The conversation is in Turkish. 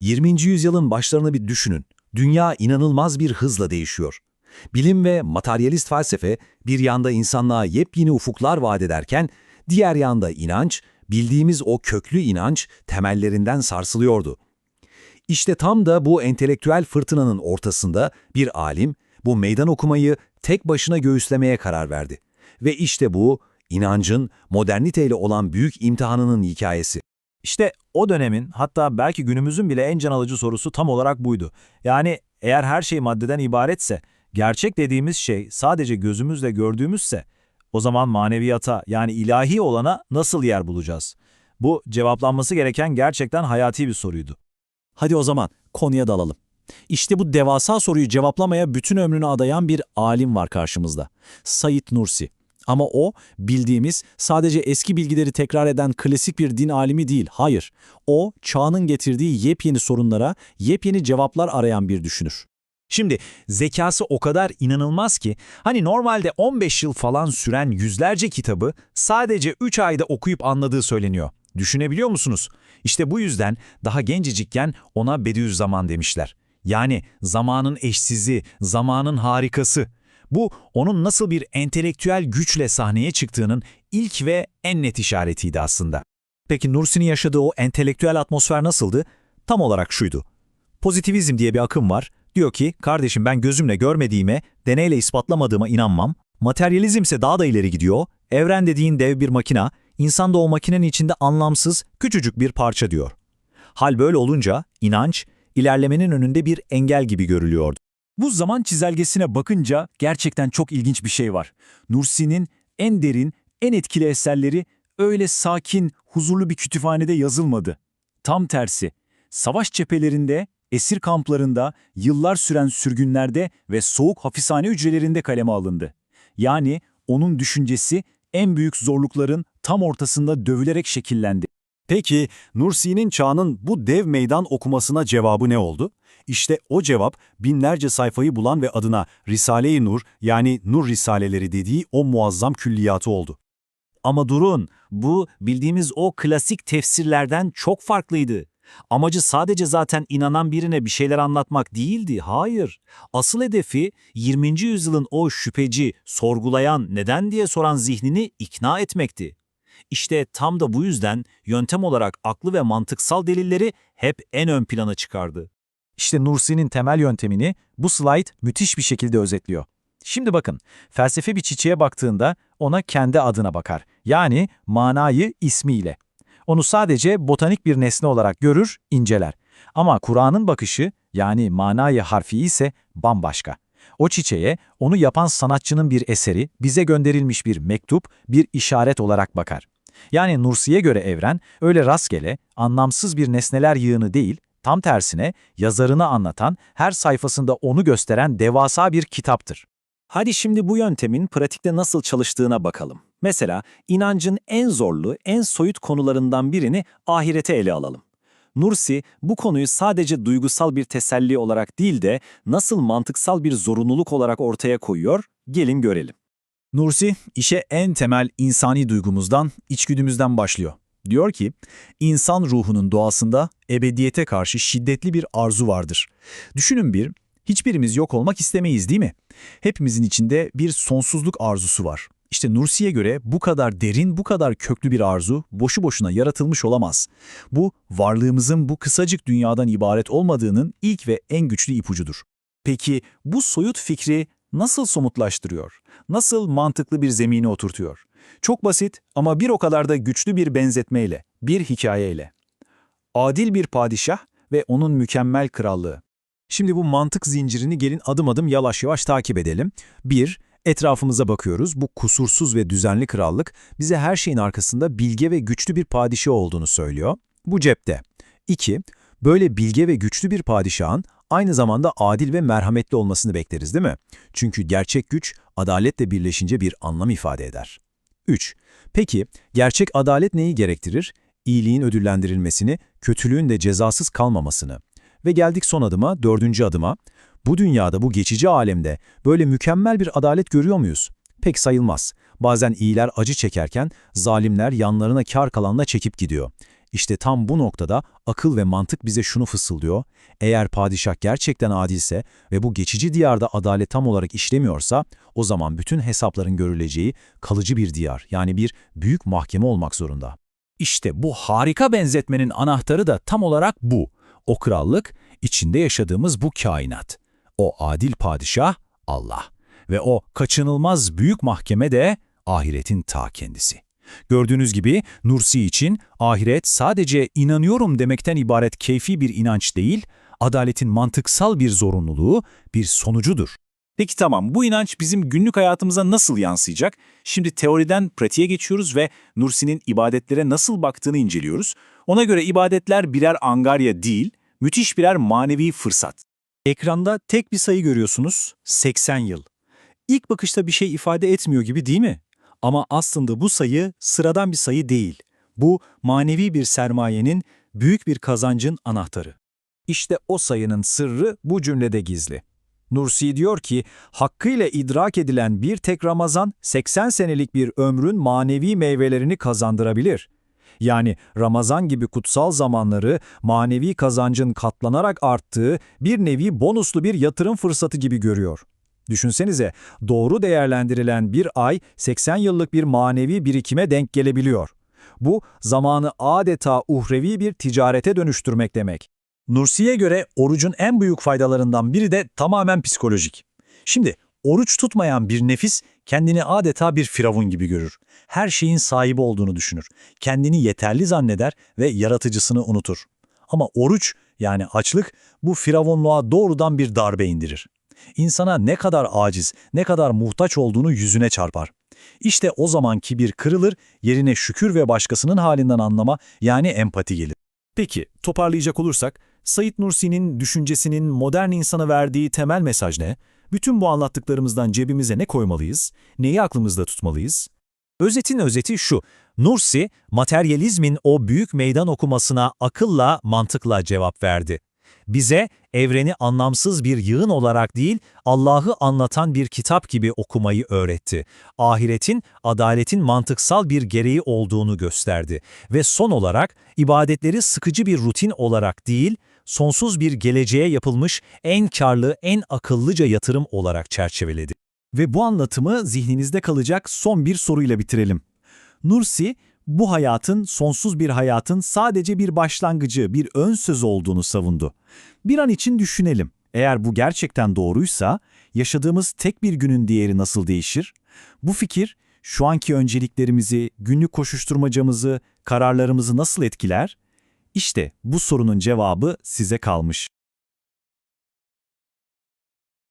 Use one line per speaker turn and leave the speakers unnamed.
20. yüzyılın başlarını bir düşünün. Dünya inanılmaz bir hızla değişiyor. Bilim ve materyalist felsefe bir yanda insanlığa yepyeni ufuklar vaat ederken, diğer yanda inanç, bildiğimiz o köklü inanç temellerinden sarsılıyordu. İşte tam da bu entelektüel fırtınanın ortasında bir alim bu meydan okumayı tek başına göğüslemeye karar verdi. Ve işte bu, inancın moderniteyle olan büyük imtihanının hikayesi.
İşte o dönemin hatta belki günümüzün bile en can alıcı sorusu tam olarak buydu. Yani eğer her şey maddeden ibaretse, gerçek dediğimiz şey sadece gözümüzle gördüğümüzse, o zaman maneviyata yani ilahi olana nasıl yer bulacağız? Bu cevaplanması gereken gerçekten hayati bir soruydu.
Hadi o zaman konuya dalalım. İşte bu devasa soruyu cevaplamaya bütün ömrünü adayan bir alim var karşımızda. Said Nursi. Ama o bildiğimiz sadece eski bilgileri tekrar eden klasik bir din alimi değil, hayır. O çağının getirdiği yepyeni sorunlara yepyeni cevaplar arayan bir düşünür.
Şimdi zekası o kadar inanılmaz ki hani normalde 15 yıl falan süren yüzlerce kitabı sadece 3 ayda okuyup anladığı söyleniyor. Düşünebiliyor musunuz? İşte bu yüzden daha gencecikken ona Bediüzzaman demişler. Yani zamanın eşsizi, zamanın harikası. Bu onun nasıl bir entelektüel güçle sahneye çıktığının ilk ve en net işaretiydi aslında. Peki Nursi'nin yaşadığı o entelektüel atmosfer nasıldı? Tam olarak şuydu. Pozitivizm diye bir akım var. Diyor ki, kardeşim ben gözümle görmediğime, deneyle ispatlamadığıma inanmam. Materyalizm ise daha da ileri gidiyor. Evren dediğin dev bir makina, insan da o makinenin içinde anlamsız, küçücük bir parça diyor. Hal böyle olunca inanç, ilerlemenin önünde bir engel gibi görülüyordu.
Bu zaman çizelgesine bakınca gerçekten çok ilginç bir şey var. Nursi'nin en derin, en etkili eserleri öyle sakin, huzurlu bir kütüphanede yazılmadı. Tam tersi, savaş cephelerinde, esir kamplarında, yıllar süren sürgünlerde ve soğuk hapishane hücrelerinde kaleme alındı. Yani onun düşüncesi en büyük zorlukların tam ortasında dövülerek şekillendi.
Peki Nursi'nin çağının bu dev meydan okumasına cevabı ne oldu? İşte o cevap binlerce sayfayı bulan ve adına Risale-i Nur yani Nur Risaleleri dediği o muazzam külliyatı oldu.
Ama durun, bu bildiğimiz o klasik tefsirlerden çok farklıydı. Amacı sadece zaten inanan birine bir şeyler anlatmak değildi, hayır. Asıl hedefi 20. yüzyılın o şüpheci, sorgulayan, neden diye soran zihnini ikna etmekti. İşte tam da bu yüzden yöntem olarak aklı ve mantıksal delilleri hep en ön plana çıkardı.
İşte Nursi'nin temel yöntemini bu slide müthiş bir şekilde özetliyor. Şimdi bakın, felsefe bir çiçeğe baktığında ona kendi adına bakar. Yani manayı ismiyle. Onu sadece botanik bir nesne olarak görür, inceler. Ama Kur'an'ın bakışı yani manayı harfi ise bambaşka. O çiçeğe onu yapan sanatçının bir eseri, bize gönderilmiş bir mektup, bir işaret olarak bakar. Yani Nursi'ye göre evren öyle rastgele, anlamsız bir nesneler yığını değil, tam tersine yazarını anlatan, her sayfasında onu gösteren devasa bir kitaptır.
Hadi şimdi bu yöntemin pratikte nasıl çalıştığına bakalım. Mesela inancın en zorlu, en soyut konularından birini ahirete ele alalım. Nursi bu konuyu sadece duygusal bir teselli olarak değil de nasıl mantıksal bir zorunluluk olarak ortaya koyuyor, gelin görelim.
Nursi, işe en temel insani duygumuzdan, içgüdümüzden başlıyor. Diyor ki, insan ruhunun doğasında ebediyete karşı şiddetli bir arzu vardır. Düşünün bir, hiçbirimiz yok olmak istemeyiz değil mi? Hepimizin içinde bir sonsuzluk arzusu var. İşte Nursi'ye göre bu kadar derin, bu kadar köklü bir arzu boşu boşuna yaratılmış olamaz. Bu, varlığımızın bu kısacık dünyadan ibaret olmadığının ilk ve en güçlü ipucudur.
Peki bu soyut fikri nasıl somutlaştırıyor? Nasıl mantıklı bir zemine oturtuyor? Çok basit ama bir o kadar da güçlü bir benzetmeyle, bir hikayeyle. Adil bir padişah ve onun mükemmel krallığı.
Şimdi bu mantık zincirini gelin adım adım yavaş yavaş takip edelim. 1. Etrafımıza bakıyoruz. Bu kusursuz ve düzenli krallık bize her şeyin arkasında bilge ve güçlü bir padişah olduğunu söylüyor. Bu cepte. 2. Böyle bilge ve güçlü bir padişahın aynı zamanda adil ve merhametli olmasını bekleriz değil mi? Çünkü gerçek güç adaletle birleşince bir anlam ifade eder. 3. Peki gerçek adalet neyi gerektirir? İyiliğin ödüllendirilmesini, kötülüğün de cezasız kalmamasını. Ve geldik son adıma, dördüncü adıma. Bu dünyada, bu geçici alemde böyle mükemmel bir adalet görüyor muyuz? Pek sayılmaz. Bazen iyiler acı çekerken zalimler yanlarına kar kalanla çekip gidiyor.
İşte tam bu noktada akıl ve mantık bize şunu fısıldıyor. Eğer padişah gerçekten adilse ve bu geçici diyarda adalet tam olarak işlemiyorsa, o zaman bütün hesapların görüleceği kalıcı bir diyar, yani bir büyük mahkeme olmak zorunda. İşte bu harika benzetmenin anahtarı da tam olarak bu. O krallık, içinde yaşadığımız bu kainat. O adil padişah Allah ve o kaçınılmaz büyük mahkeme de ahiretin ta kendisi. Gördüğünüz gibi Nursi için ahiret sadece inanıyorum demekten ibaret keyfi bir inanç değil, adaletin mantıksal bir zorunluluğu, bir sonucudur.
Peki tamam, bu inanç bizim günlük hayatımıza nasıl yansıyacak? Şimdi teoriden pratiğe geçiyoruz ve Nursi'nin ibadetlere nasıl baktığını inceliyoruz. Ona göre ibadetler birer angarya değil, müthiş birer manevi fırsat.
Ekranda tek bir sayı görüyorsunuz, 80 yıl. İlk bakışta bir şey ifade etmiyor gibi değil mi? Ama aslında bu sayı sıradan bir sayı değil. Bu manevi bir sermayenin, büyük bir kazancın anahtarı. İşte o sayının sırrı bu cümlede gizli. Nursi diyor ki, hakkıyla idrak edilen bir tek Ramazan, 80 senelik bir ömrün manevi meyvelerini kazandırabilir. Yani Ramazan gibi kutsal zamanları manevi kazancın katlanarak arttığı bir nevi bonuslu bir yatırım fırsatı gibi görüyor. Düşünsenize, doğru değerlendirilen bir ay 80 yıllık bir manevi birikime denk gelebiliyor. Bu, zamanı adeta uhrevi bir ticarete dönüştürmek demek. Nursi'ye göre orucun en büyük faydalarından biri de tamamen psikolojik. Şimdi, oruç tutmayan bir nefis kendini adeta bir firavun gibi görür. Her şeyin sahibi olduğunu düşünür. Kendini yeterli zanneder ve yaratıcısını unutur. Ama oruç, yani açlık, bu firavunluğa doğrudan bir darbe indirir insana ne kadar aciz, ne kadar muhtaç olduğunu yüzüne çarpar. İşte o zaman kibir kırılır, yerine şükür ve başkasının halinden anlama yani empati gelir.
Peki, toparlayacak olursak, Said Nursi'nin düşüncesinin modern insana verdiği temel mesaj ne? Bütün bu anlattıklarımızdan cebimize ne koymalıyız? Neyi aklımızda tutmalıyız? Özetin özeti şu, Nursi, materyalizmin o büyük meydan okumasına akılla, mantıkla cevap verdi. Bize evreni anlamsız bir yığın olarak değil, Allah'ı anlatan bir kitap gibi okumayı öğretti. Ahiretin, adaletin mantıksal bir gereği olduğunu gösterdi. Ve son olarak ibadetleri sıkıcı bir rutin olarak değil, sonsuz bir geleceğe yapılmış en karlı, en akıllıca yatırım olarak çerçeveledi.
Ve bu anlatımı zihninizde kalacak son bir soruyla bitirelim. Nursi, bu hayatın, sonsuz bir hayatın sadece bir başlangıcı, bir ön söz olduğunu savundu. Bir an için düşünelim. Eğer bu gerçekten doğruysa, yaşadığımız tek bir günün değeri nasıl değişir? Bu fikir, şu anki önceliklerimizi, günlük koşuşturmacamızı, kararlarımızı nasıl etkiler? İşte bu sorunun cevabı size kalmış.